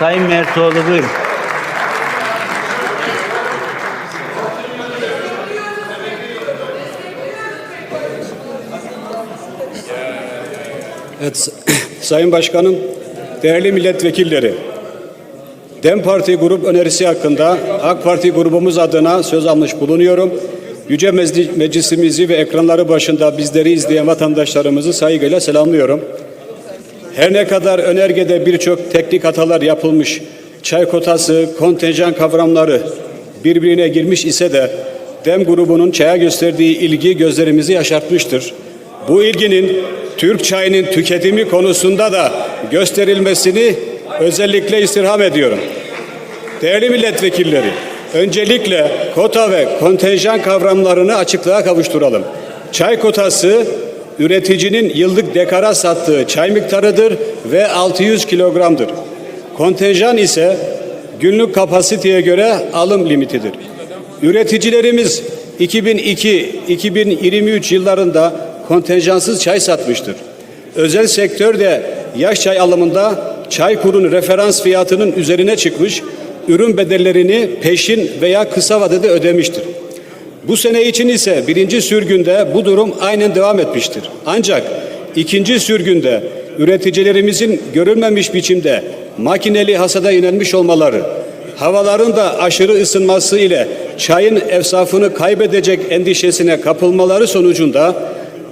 Sayın Mertoğlu buyurun. Evet, Sayın Başkanım, değerli milletvekilleri, DEM Parti grup önerisi hakkında AK Parti grubumuz adına söz almış bulunuyorum. Yüce Meclis- Meclisimizi ve ekranları başında bizleri izleyen vatandaşlarımızı saygıyla selamlıyorum. Her ne kadar önergede birçok teknik hatalar yapılmış, çay kotası, kontenjan kavramları birbirine girmiş ise de DEM grubunun çaya gösterdiği ilgi gözlerimizi yaşartmıştır. Bu ilginin Türk çayının tüketimi konusunda da gösterilmesini özellikle istirham ediyorum. Değerli milletvekilleri, öncelikle kota ve kontenjan kavramlarını açıklığa kavuşturalım. Çay kotası üreticinin yıllık dekara sattığı çay miktarıdır ve 600 kilogramdır. Kontenjan ise günlük kapasiteye göre alım limitidir. Üreticilerimiz 2002-2023 yıllarında kontenjansız çay satmıştır. Özel sektör de yaş çay alımında Çaykur'un referans fiyatının üzerine çıkmış, ürün bedellerini peşin veya kısa vadede ödemiştir. Bu sene için ise birinci sürgünde bu durum aynen devam etmiştir. Ancak ikinci sürgünde üreticilerimizin görülmemiş biçimde makineli hasada yönelmiş olmaları, havaların da aşırı ısınması ile çayın efsafını kaybedecek endişesine kapılmaları sonucunda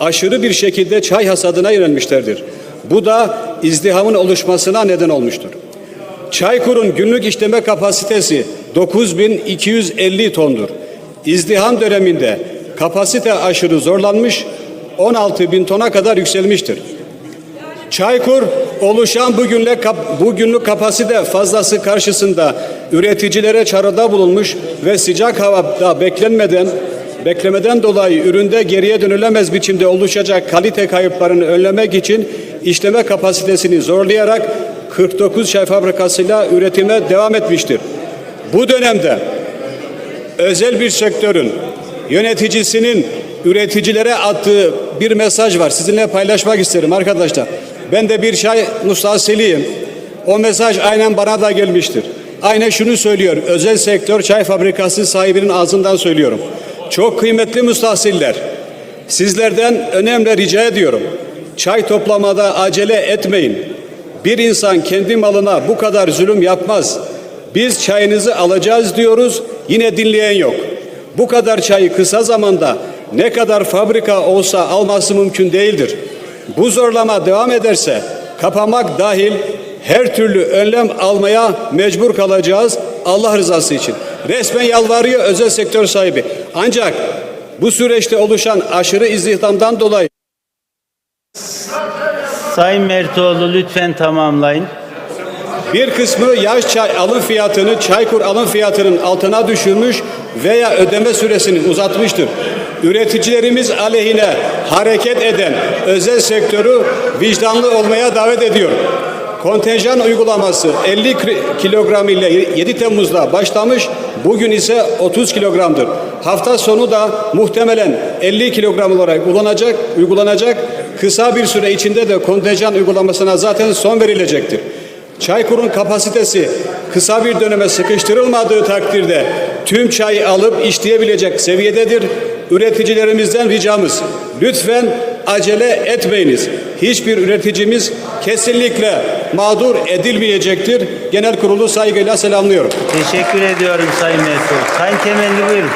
aşırı bir şekilde çay hasadına yönelmişlerdir. Bu da izdihamın oluşmasına neden olmuştur. Çaykur'un günlük işleme kapasitesi 9250 tondur. İzdiham döneminde kapasite aşırı zorlanmış 16 bin tona kadar yükselmiştir. Çaykur oluşan bugünle kap, bugünlük kapasite fazlası karşısında üreticilere çağrıda bulunmuş ve sıcak havada beklenmeden beklemeden dolayı üründe geriye dönülemez biçimde oluşacak kalite kayıplarını önlemek için işleme kapasitesini zorlayarak 49 çay fabrikasıyla üretime devam etmiştir. Bu dönemde özel bir sektörün yöneticisinin üreticilere attığı bir mesaj var. Sizinle paylaşmak isterim arkadaşlar. Ben de bir çay mustasılıyım. O mesaj aynen bana da gelmiştir. Aynen şunu söylüyor. Özel sektör çay fabrikası sahibinin ağzından söylüyorum. Çok kıymetli müstahsiller. Sizlerden önemli rica ediyorum. Çay toplamada acele etmeyin. Bir insan kendi malına bu kadar zulüm yapmaz. Biz çayınızı alacağız diyoruz. Yine dinleyen yok. Bu kadar çayı kısa zamanda ne kadar fabrika olsa alması mümkün değildir. Bu zorlama devam ederse kapamak dahil her türlü önlem almaya mecbur kalacağız Allah rızası için. Resmen yalvarıyor özel sektör sahibi. Ancak bu süreçte oluşan aşırı istihdamdan dolayı Sayın Mertoğlu lütfen tamamlayın. Bir kısmı yaş çay alım fiyatını Çaykur alım fiyatının altına düşürmüş veya ödeme süresini uzatmıştır. Üreticilerimiz aleyhine hareket eden özel sektörü vicdanlı olmaya davet ediyor. Kontenjan uygulaması 50 kri- kilogram ile 7 Temmuz'da başlamış, bugün ise 30 kilogramdır. Hafta sonu da muhtemelen 50 kilogram olarak uygulanacak, uygulanacak. Kısa bir süre içinde de kontenjan uygulamasına zaten son verilecektir. Çaykur'un kapasitesi kısa bir döneme sıkıştırılmadığı takdirde tüm çayı alıp işleyebilecek seviyededir. Üreticilerimizden ricamız lütfen acele etmeyiniz. Hiçbir üreticimiz kesinlikle mağdur edilmeyecektir. Genel kurulu saygıyla selamlıyorum. Teşekkür ediyorum Sayın Mertoğlu. Sayın Temelli buyurun.